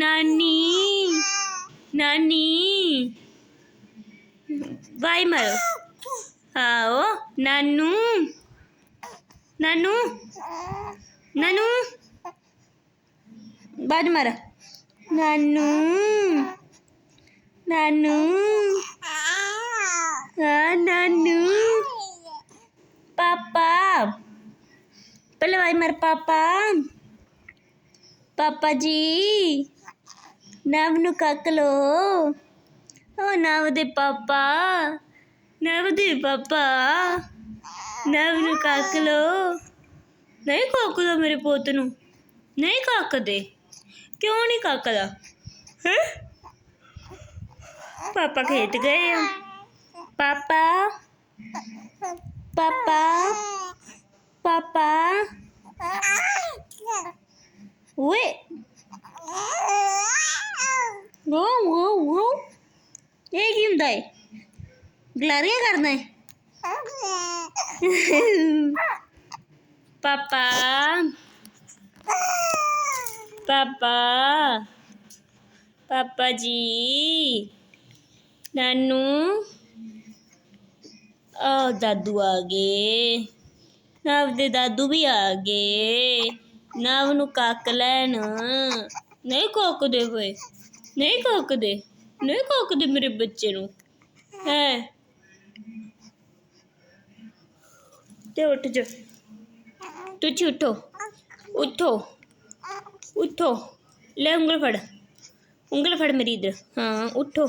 ਨਾਨੀ ਨਾਨੀ। ਵਾਈ ਮਾਰੋ। ਆਓ, ਨਾਨੂ। ਨਾਨੂ ਨਾਨੂ। ਬਾਜ ਮਾਰ। ਨਾਨੂ ਨਾਨੂ। ਹਾਂ ਨਾਨੂ। ਪਾਪਾ। ਪਹਿਲੇ ਬਾਈ ਮਾਰ, ਪਾਪਾ। ਪਾਪਾ ਜੀ। నవ్వును కక్కలో ఓ నవ్వుది పప్ప నవ్వుది పప్ప నవ్వును కక్కలో నై కాకులో మరిపోతును నై కాకదే. क्यों नहीं పాపకి हैं पापा खेत गए पापा ਇਹ ਕੀ ਹੁੰਦਾ ਏ? ਗਲਾਰੀਆਂ ਕਰਦਾ ਏ? ਪਾਪਾ। ਪਾਪਾ। ਪਾਪਾ ਜੀ। ਨਾਨੂ। ਆ ਦਾਦੂ ਆ ਗਏ। ਨਵ ਦੇ ਦਾਦੂ ਵੀ ਆ ਗਏ। ਨਵ ਨੂੰ ਕੱਕ ਲੈਣ। ਨਹੀਂ ਕੋਕਦੇ ਹੋਏ। ਨਹੀਂ ਕੋਕਦੇ। ਨਹੀਂ ਕੋਕਦੇ ਮੇਰੇ ਬੱਚੇ ਨੂੰ। ਹੈ। ਤੇ ਉੱਠ ਜਾ। ਤੁਸੀਂ ਉੱਠੋ। ਉੱਠੋ। ਉੱਠੋ। ਲੈ ਉਂਗਲ ਫੜ। ਉਂਗਲ ਫੜ ਮੇਰੀ ਇਧਰ। ਹਾਂ, ਉੱਠੋ।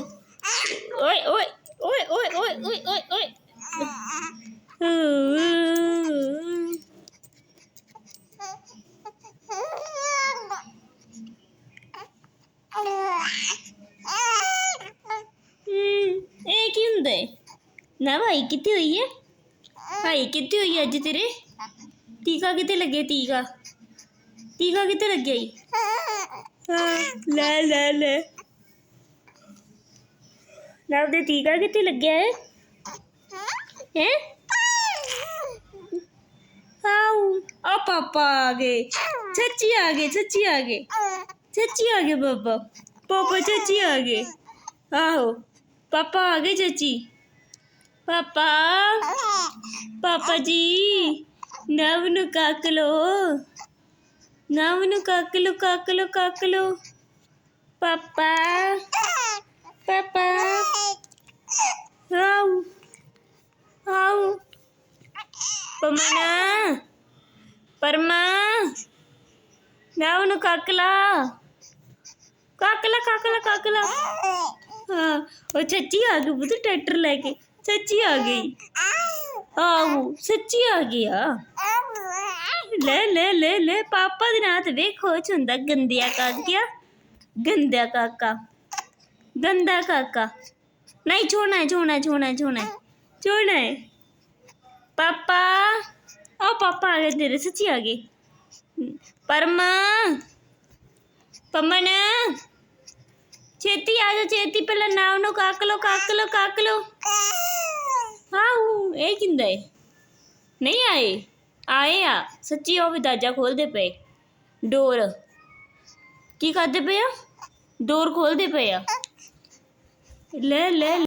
ਓਏ ਓਏ ਓਏ ਓਏ ਓਏ ਓਏ ਓਏ। ਓਏ ਹਮ, ਇਹ ਕੀ ਹੁੰਦਾ ਹੈ ਨਾ ਭਾਈ ਕਿੱਥੇ ਹੋਈ ਹੈ ਭਾਈ ਕਿੱਥੇ ਹੋਈ ਹੈ ਅੱਜ ਤੇਰੇ? ਟੀਕਾ ਕਿੱਥੇ ਲੱਗਿਆ ਟੀਕਾ? ਟੀਕਾ ਕਿੱਥੇ ਲੱਗਿਆ ਈ? ਲੈ ਲੈ ਲੈ। ਨਾ ਉਹਦੇ ਟੀਕਾ ਕਿੱਥੇ ਲੱਗਿਆ ਹੈ ਹੈ? ਆਉ ਆ ਪਾਪਾ ਆ ਗਏ। ਸੱਚੀ ਆ ਗਏ ਸੱਚੀ ਆ ਗਏ। ਸੱਚੀ ਆ ਗਏ ਪਾਪਾ। ਪਾਪਾ ਸੱਚੀ ਆ ਗਏ। ਆਹੋ ਪਾਪਾ ਆ ਗਏ ਚਾਚੀ। పాపా పాపాజీ నవ్వును కాకులు నవ్వును కాకులు కాకులు కాకులు. పాపా పాపా. ఆవు ఆవు. పొమ్మనా పరమా నవ్వును కాకలా. కాకలా కాకలా కాకలా. వచ్చి ఆగిపోతుంది ట్రాక్టర్లోకి. ਸੱਚੀ ਆ ਗਈ। ਆ ਗਈ ਆਹੋ, ਸੱਚੀ ਆ ਗਿਆ। ਲੈ ਲੈ ਲੈ ਲੈ, ਪਾਪਾ ਦੇ ਨਾਂ ਤੇ ਵੇਖੋ ਚ ਗੰਦਿਆ ਕਾਕਿਆ। ਗੰਦਿਆ ਕਾਕਾ। ਗੰਦਾ ਕਾਕਾ। ਨਹੀਂ, ਛੋਣਾ ਹੈ ਛੋਣਾ ਹੈ ਛੋਣਾ ਹੈ ਛੋਣਾ ਹੈ। ਛੋਣਾ ਹੈ। ਪਾਪਾ ਆ ਪਾਪਾ ਆ ਗਏ ਤੇਰੇ, ਸੱਚੀ ਆ ਗਏ। ਪਰਮਾ, ਪਮਨ, ਛੇਤੀ ਆ ਜਾ ਛੇਤੀ, ਪਹਿਲਾਂ ਨਾਮ ਨੂੰ, ਕੱਕ ਲੋ ਕੱਕ ਲੋ ਕੱਕ ਲੋ ਕਿੰਦਾ ਹੈ ਨਹੀਂ ਆਏ। ਆਏ ਆ। ਸੱਚੀ ਉਹ ਵੀ ਦਾਜਾ ਖੋਲਦੇ ਪਏ। ਡੋਰ। ਕੀ ਕਰਦੇ ਪਏ ਆ? ਡੋਰ ਖੋਲਦੇ ਪਏ ਆ। ਲੈ ਲੈ